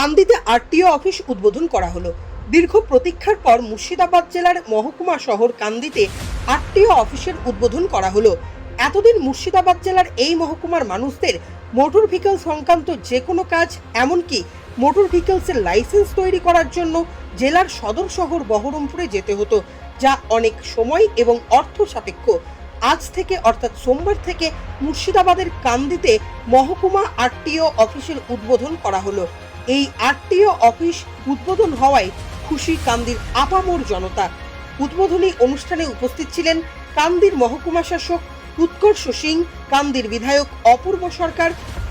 কান্দিতে RTO office উদ্বোধন করা হলো। দীর্ঘ প্রতীক্ষার পর মুর্শিদাবাদ জেলার মহকুমা শহর কান্দিতে আরটিও অফিসের উদ্বোধন করা হলো। এতদিন মুর্শিদাবাদ জেলার এই মহকুমার মানুষদের মোটর ভেহিকল সংক্রান্ত যে কোনো কাজ, এমনকি মোটর ভেহিকলসের লাইসেন্স তৈরি করার জন্য জেলার সদর শহর বহরমপুরে যেতে হতো, যা অনেক সময় এবং অর্থ সাপেক্ষ। আজ থেকে, অর্থাৎ সোমবার থেকে মুর্শিদাবাদের কান্দিতে মহকুমা আরটিও অফিসের উদ্বোধন করা হলো। এই আরটিও অফিস উদ্বোধন হওয়ায় খুশি কান্দির আপামোর জনতা। উদ্বোধনী অনুষ্ঠানে উপস্থিত ছিলেন কান্দির মহকুমা শাসক উৎকর্ষ সিং, কান্দির বিধায়ক অপূর্ব সরকার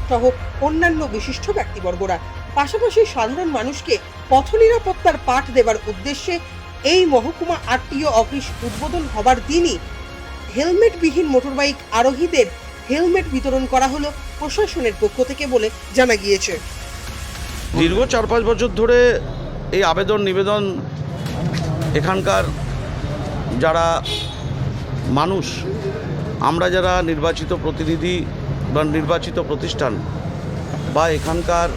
সহ অন্যান্য বিশিষ্ট ব্যক্তিবর্গরা। পাশাপাশি সাধারণ মানুষকে পথ নিরাপত্তার পাঠ দেবার উদ্দেশ্যে এই মহকুমা আরটিও অফিস উদ্বোধন হবার দিনই হেলমেটবিহীন মোটরবাইক আরোহীদের হেলমেট বিতরণ করা হলো প্রশাসনের পক্ষ থেকে বলে জানা গিয়েছে। দীর্ঘ চার পাঁচ বছর ধরে এই আবেদন, নিবেদন এখানকার যারা মানুষ, আমরা যারা নির্বাচিত প্রতিনিধি বা নির্বাচিত প্রতিষ্ঠান বা এখানকার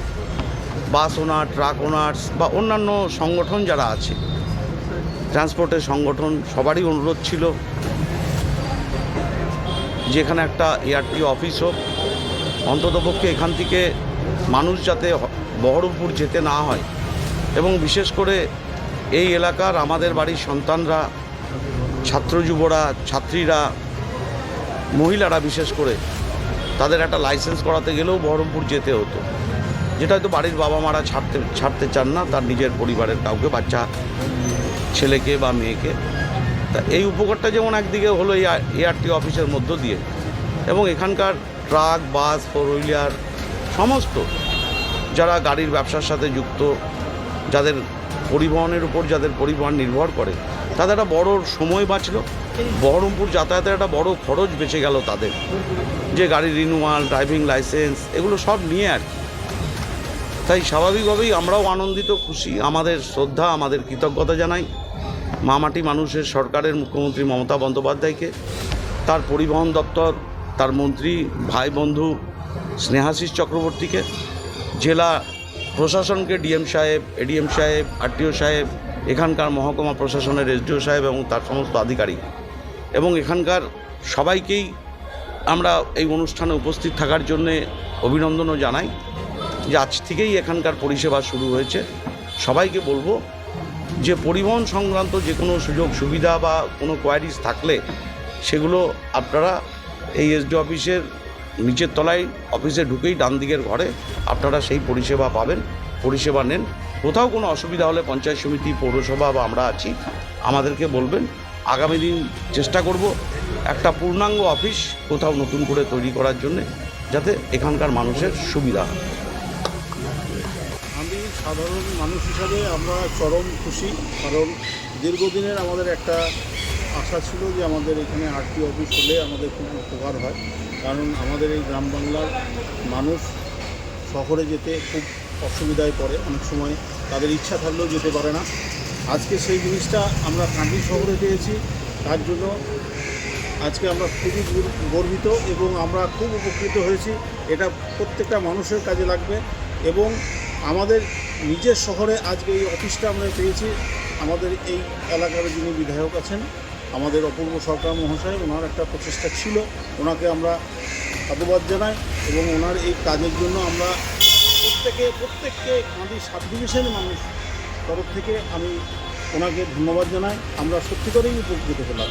বাস ওনার, ট্রাক ওনার্স বা অন্যান্য সংগঠন যারা আছে, ট্রান্সপোর্টের সংগঠন, সবারই অনুরোধ ছিল যেখানে একটা এআরটি অফিস হোক। অন্ততপক্ষে এখান থেকে মানুষ যাতে বহরমপুর যেতে না হয়। এবং বিশেষ করে এই এলাকার আমাদের বাড়ির সন্তানরা, ছাত্র যুবরা, ছাত্রীরা, মহিলারা বিশেষ করে, তাদের একটা লাইসেন্স করাতে গেলেও বহরমপুর যেতে হতো। যেটা হয়তো বাড়ির বাবা মারা ছাড়তে ছাড়তে চান না, তার নিজের পরিবারের কাউকে, বাচ্চা, ছেলেকে বা মেয়েকে। তা এই উপকারটা যেমন একদিকে হলো এই এআরটি অফিসের মধ্য দিয়ে, এবং এখানকার ট্রাক, বাস, ফোর হুইলার, সমস্ত যারা গাড়ির ব্যবসার সাথে যুক্ত, যাদের পরিবহনের উপর যাদের পরিবহন নির্ভর করে, তাদের একটা বড় সময় বাঁচলো। বহরমপুর যাতায়াতের একটা বড় খরচ বেঁচে গেল তাদের। যে গাড়ির রিনুয়াল ড্রাইভিং লাইসেন্স এগুলো সব নিয়ে আর কি। তাই স্বাভাবিকভাবেই আমরাও আনন্দিত, খুশি। আমাদের শ্রদ্ধা, আমাদের কৃতজ্ঞতা জানাই মামাটি মানুষের সরকারের মুখ্যমন্ত্রী মমতা বন্দ্যোপাধ্যায়কে, তার পরিবহন দপ্তর, তার মন্ত্রী, ভাই বন্ধু স্নেহাশিস চক্রবর্তীকে জেলা প্রশাসনকে ডিএম সাহেব, এডিএম সাহেব, আরটিও সাহেব, এখানকার মহকুমা প্রশাসনের এসডিও সাহেব এবং তার সমস্ত আধিকারিক। এবং এখানকার সবাইকেই আমরা এই অনুষ্ঠানে উপস্থিত থাকার জন্যে অভিনন্দনও জানাই যে আজ থেকেই এখানকার পরিষেবা শুরু হয়েছে। সবাইকে বলব যে পরিবহন সংক্রান্ত যে কোনো সুযোগ, সুবিধা বা কোনো কোয়ারিজ থাকলে সেগুলো আপনারা এই এসডি অফিসের নিচের তলায় অফিসে ঢুকেই ডান দিকের ঘরে আপনারা সেই পরিষেবা পাবেন, পরিষেবা নেন। কোথাও কোনো অসুবিধা হলে পঞ্চায়েত সমিতি, পৌরসভা বা আমরা আছি, আমাদেরকে বলবেন। আগামী দিন চেষ্টা করব একটা পূর্ণাঙ্গ অফিস কোথাও নতুন করে তৈরি করার জন্যে, যাতে এখানকার মানুষের সুবিধা হয়। আমি সাধারণ মানুষ হিসাবে আমরা চরম খুশি, কারণ দীর্ঘদিনের আমাদের একটা আশা ছিল যে আমাদের এখানে আরটি অফিস হলে আমাদের খুব উপকার হয়। কারণ আমাদের এই গ্রাম বাংলার মানুষ শহরে যেতে খুব অসুবিধায় পড়ে। অনেক সময় তাদের ইচ্ছা থাকলেও যেতে পারে না। আজকে সেই জিনিসটা আমরা কান্দি শহরে পেয়েছি। তার জন্য আজকে আমরা খুবই গর্বিত এবং আমরা খুব উপকৃত হয়েছি। এটা প্রত্যেকটা মানুষের কাজে লাগবে এবং আমাদের নিজের শহরে আজকে এই অফিসটা আমরা পেয়েছি। আমাদের এই এলাকার যিনি বিধায়ক আছেন আমাদের অপূর্ব সরকার মহাশয়, ওনার একটা প্রচেষ্টা ছিল। ওনাকে আমরা সাধুবাদ জানাই এবং ওনার এই কাজের জন্য আমরা প্রত্যেকে, প্রত্যেককে আমাদের সাব ডিভিশনের মানুষ তরফ থেকে আমি ওনাকে ধন্যবাদ জানাই। আমরা সত্যি করেই উপকৃত হলাম।